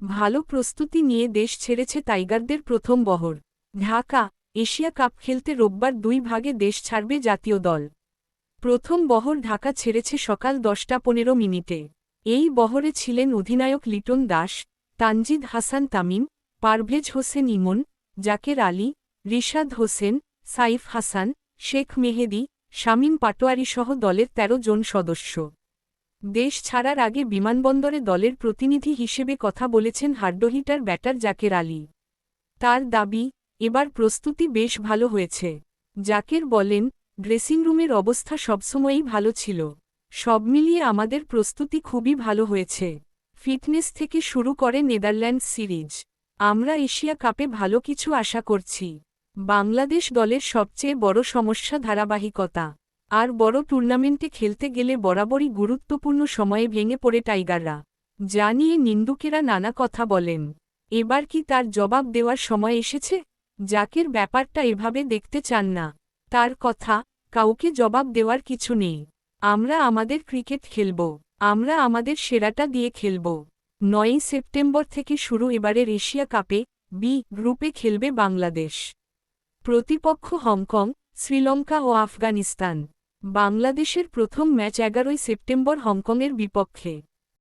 ভালো প্রস্তুতি নিয়ে দেশ ছেড়েছে টাইগারদের প্রথম বহর। ঢাকা, এশিয়া কাপ খেলতে রোববার দুই ভাগে দেশ ছাড়বে জাতীয় দল। প্রথম বহর ঢাকা ছেড়েছে সকাল দশটা পনেরো মিনিটে। এই বহরে ছিলেন অধিনায়ক লিটন দাস, তানজিদ হাসান তামিম, পারভেজ হোসেন ইমন, জাকের আলী, রিশাদ হোসেন, সাইফ হাসান, শেখ মেহেদি, শামীম পাটোয়ারিসহ দলের ১৩ জন সদস্য। দেশ ছাড়ার আগে বিমানবন্দরে দলের প্রতিনিধি হিসেবে কথা বলেছেন হাড্ডোহিটার ব্যাটার জাকের আলী। তার দাবি, এবার প্রস্তুতি বেশ ভালো হয়েছে। জাকের বলেন ড্রেসিং রুমের অবস্থা সবসময়ই ভালো ছিল। সব মিলিয়ে আমাদের প্রস্তুতি খুবই ভালো হয়েছে। ফিটনেস থেকে শুরু করে নেদারল্যান্ড সিরিজ। আমরা এশিয়া কাপে ভালো কিছু আশা করছি। বাংলাদেশ দলের সবচেয়ে বড় সমস্যা ধারাবাহিকতা। আর বড় টুর্নামেন্টে খেলতে গেলে বরাবরই গুরুত্বপূর্ণ সময়ে ভেঙে পড়ে টাইগাররা। যা নিয়ে নিন্দুকেরা নানা কথা বলেন। এবার কি তার জবাব দেওয়ার সময় এসেছে? জাকের ব্যাপারটা এভাবে দেখতে চান না। তার কথা, কাউকে জবাব দেওয়ার কিছু নেই। আমরা আমাদের ক্রিকেট খেলব। আমরা আমাদের সেরাটা দিয়ে খেলব। নয়ই সেপ্টেম্বর থেকে শুরু এবারের এশিয়া কাপে বি গ্রুপে খেলবে বাংলাদেশ। প্রতিপক্ষ হংকং, শ্রীলঙ্কা ও আফগানিস্তান। বাংলাদেশের প্রথম ম্যাচ এগারোই সেপ্টেম্বর হংকংয়ের বিপক্ষে।